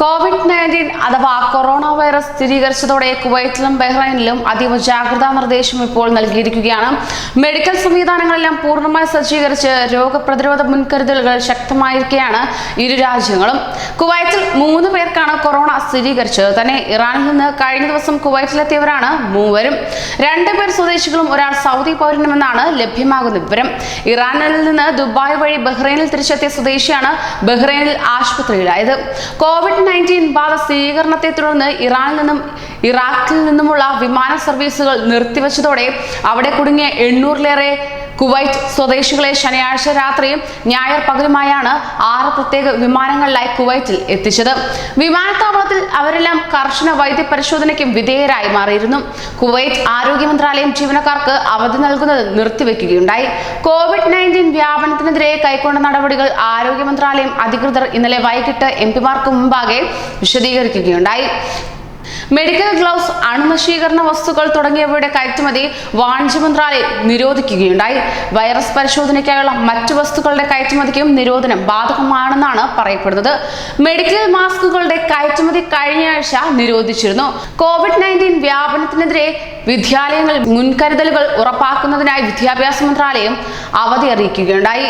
Covid nineteen അഥവാ corona virus സ്ഥിരീകരിച്ചതോടെ കുവൈറ്റിലും ബഹ്റൈനിലും അതീവ ജാഗ്രതാ നിർദ്ദേശം ഇപ്പോൾ നൽകിയിരിക്കുകയാണ്. മെഡിക്കൽ സംവിധാനങ്ങളെല്ലാം പൂർണമായി സജ്ജീകരിച്ച് രോഗപ്രതിരോധ മുൻകരുതലുകൾ ശക്തമായിരിക്കെയാണ് ഇരു രാജ്യങ്ങളും. കുവൈറ്റിൽ മൂന്ന് പേർക്കാണ് കൊറോണ സ്ഥിരീകരിച്ചത്. തന്നെ ഇറാനിൽ നിന്ന് കഴിഞ്ഞ ദിവസം കുവൈറ്റിലെത്തിയവരാണ് മൂവരും. രണ്ടുപേർ സ്വദേശികളും ഒരാൾ സൗദി പൗരനുമെന്നാണ് ലഭ്യമാകുന്ന വിവരം. ഇറാനിൽ നിന്ന് ദുബായ് വഴി ബഹ്റൈനിൽ തിരിച്ചെത്തിയ സ്വദേശിയാണ് ബഹ്റൈനിൽ ആശുപത്രിയിലായത്. കോവിഡ് നയന്റീൻ ബാധ സ്ഥിരീകരണത്തെ തുടർന്ന് ഇറാനിൽ നിന്നും ഇറാഖിൽ നിന്നുമുള്ള വിമാന സർവീസുകൾ നിർത്തിവെച്ചതോടെ അവിടെ കുടുങ്ങിയ എണ്ണൂറിലേറെ കുവൈറ്റ് സ്വദേശികളെ ശനിയാഴ്ച രാത്രിയും ഞായർ പകലുമായാണ് ആറ് പ്രത്യേക വിമാനങ്ങളിലായി കുവൈറ്റിൽ എത്തിച്ചത്. വിമാനത്താവളത്തിൽ അവരെല്ലാം കർശന വൈദ്യ പരിശോധനയ്ക്കും വിധേയരായി മാറിയിരുന്നു. കുവൈറ്റ് ആരോഗ്യ മന്ത്രാലയം ജീവനക്കാർക്ക് അവധി നൽകുന്നത് നിർത്തിവെക്കുകയുണ്ടായി. കോവിഡ് നയന്റീൻ വ്യാപനത്തിനെതിരെ കൈക്കൊണ്ട നടപടികൾ ആരോഗ്യ മന്ത്രാലയം അധികൃതർ ഇന്നലെ വൈകിട്ട് എം പിമാർക്ക് മുമ്പാകെ വിശദീകരിക്കുകയുണ്ടായി. മെഡിക്കൽ ഗ്ലൗസ് അണുനശീകരണ വസ്തുക്കൾ തുടങ്ങിയവയുടെ കയറ്റുമതി വാണിജ്യ മന്ത്രാലയം നിരോധിക്കുകയുണ്ടായി. വൈറസ് പരിശോധനയ്ക്കായുള്ള മറ്റു വസ്തുക്കളുടെ കയറ്റുമതിക്കും നിരോധനം ബാധകമാണെന്നാണ് പറയപ്പെടുന്നത്. മെഡിക്കൽ മാസ്കുകളുടെ കയറ്റുമതി കഴിഞ്ഞയാഴ്ച നിരോധിച്ചിരുന്നു. കോവിഡ് നയന്റീൻ വ്യാപനത്തിനെതിരെ വിദ്യാലയങ്ങളിൽ മുൻകരുതലുകൾ ഉറപ്പാക്കുന്നതിനായി വിദ്യാഭ്യാസ മന്ത്രാലയം അവധി അറിയിക്കുകയുണ്ടായി.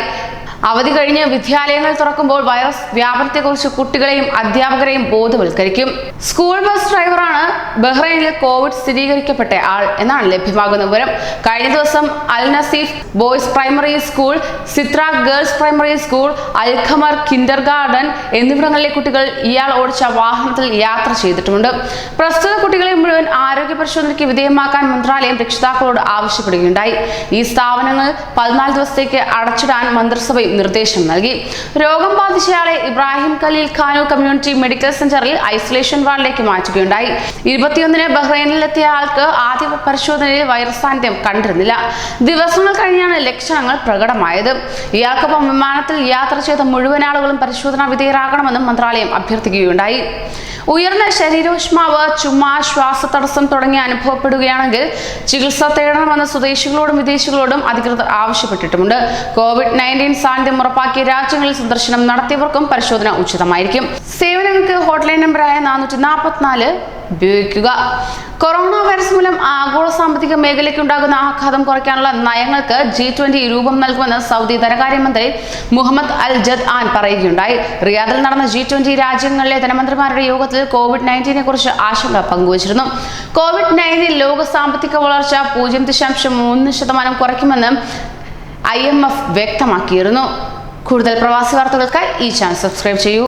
അവധി കഴിഞ്ഞ് വിദ്യാലയങ്ങൾ തുറക്കുമ്പോൾ വൈറസ് വ്യാപനത്തെക്കുറിച്ച് കുട്ടികളെയും അധ്യാപകരെയും ബോധവൽക്കരിക്കും. സ്കൂൾ ബസ് ഡ്രൈവറാണ് ബഹ്റൈനിൽ കോവിഡ് സ്ഥിരീകരിക്കപ്പെട്ട ആൾ എന്നാണ് ലഭ്യമാകുന്ന വിവരം. കഴിഞ്ഞ ദിവസം Al Naseef boys primary school Sitra girls primary school Al Qamar kindergarten എന്നിവിടങ്ങളിലെ കുട്ടികൾ ഇയാൾ ഓടിച്ച വാഹനത്തിൽ യാത്ര ചെയ്തിട്ടുമുണ്ട്. പ്രസ്തുത കുട്ടികളെ മുഴുവൻ ആരോഗ്യ പരിശോധനയ്ക്ക് വിധേയമാക്കാൻ മന്ത്രാലയം രക്ഷിതാക്കളോട് ആവശ്യപ്പെടുകയുണ്ടായി. ഈ സ്ഥാപനങ്ങൾ പതിനാല് ദിവസത്തേക്ക് അടച്ചിടാൻ മന്ത്രിസഭ നിർദ്ദേശം നൽകി. രോഗം ബാധിച്ചയാളെ Ibrahim Khalil Kanoo community medical സെന്ററിൽ ഐസൊലേഷൻ വാർഡിലേക്ക് മാറ്റുകയുണ്ടായി. ഇരുപത്തിയൊന്നിന് ബഹ്റൈനിലെത്തിയ ആൾക്ക് ആദ്യ പരിശോധനയിൽ വൈറസ് സാന്നിധ്യം കണ്ടിരുന്നില്ല. ദിവസങ്ങൾ കഴിഞ്ഞാണ് ലക്ഷണങ്ങൾ പ്രകടമായത്. ഇയാൾക്കൊപ്പം വിമാനത്തിൽ യാത്ര ചെയ്ത മുഴുവൻ ആളുകളും പരിശോധനാ വിധേയരാകണമെന്നും മന്ത്രാലയം അഭ്യർത്ഥിക്കുകയുണ്ടായി. ഉയർന്ന ശരീരോഷ്മാവ് ചുമ ശ്വാസതടസ്സം തുടങ്ങി അനുഭവപ്പെടുകയാണെങ്കിൽ ചികിത്സ തേടണമെന്ന് സ്വദേശികളോടും വിദേശികളോടും അധികൃതർ ആവശ്യപ്പെട്ടിട്ടുമുണ്ട്. കോവിഡ് നയന്റീൻ സാന്നിധ്യം ഉറപ്പാക്കിയ രാജ്യങ്ങളിൽ സന്ദർശനം നടത്തിയവർക്കും പരിശോധന ഉചിതമായിരിക്കും. സേവനങ്ങൾക്ക് ഹോട്ട്ലൈൻ നമ്പറായ നാനൂറ്റി നാൽപ്പത്തിനാല് ഉപയോഗിക്കുക. കൊറോണ വൈറസ് മൂലം ആഗോള സാമ്പത്തിക മേഖലയ്ക്ക് ഉണ്ടാകുന്ന ആഘാതം കുറയ്ക്കാനുള്ള നയങ്ങൾക്ക് ജി ട്വന്റി രൂപം നൽകുമെന്ന് സൗദി ധനകാര്യമന്ത്രി മുഹമ്മദ് അൽ ജദ് ആൻ പറയുകയുണ്ടായി. റിയാദിൽ നടന്ന ജി ട്വന്റി രാജ്യങ്ങളിലെ ധനമന്ത്രിമാരുടെ യോഗത്തിൽ കോവിഡ് നയന്റീനെ കുറിച്ച് ആശങ്ക പങ്കുവച്ചിരുന്നു. കോവിഡ് നയന്റീൻ ലോക സാമ്പത്തിക വളർച്ച പൂജ്യം ദശാംശം മൂന്ന് ശതമാനം കുറയ്ക്കുമെന്ന് ഐ എം എഫ് വ്യക്തമാക്കിയിരുന്നു. കൂടുതൽ പ്രവാസി വാർത്തകൾക്കായി ഈ ചാനൽ സബ്സ്ക്രൈബ് ചെയ്യൂ.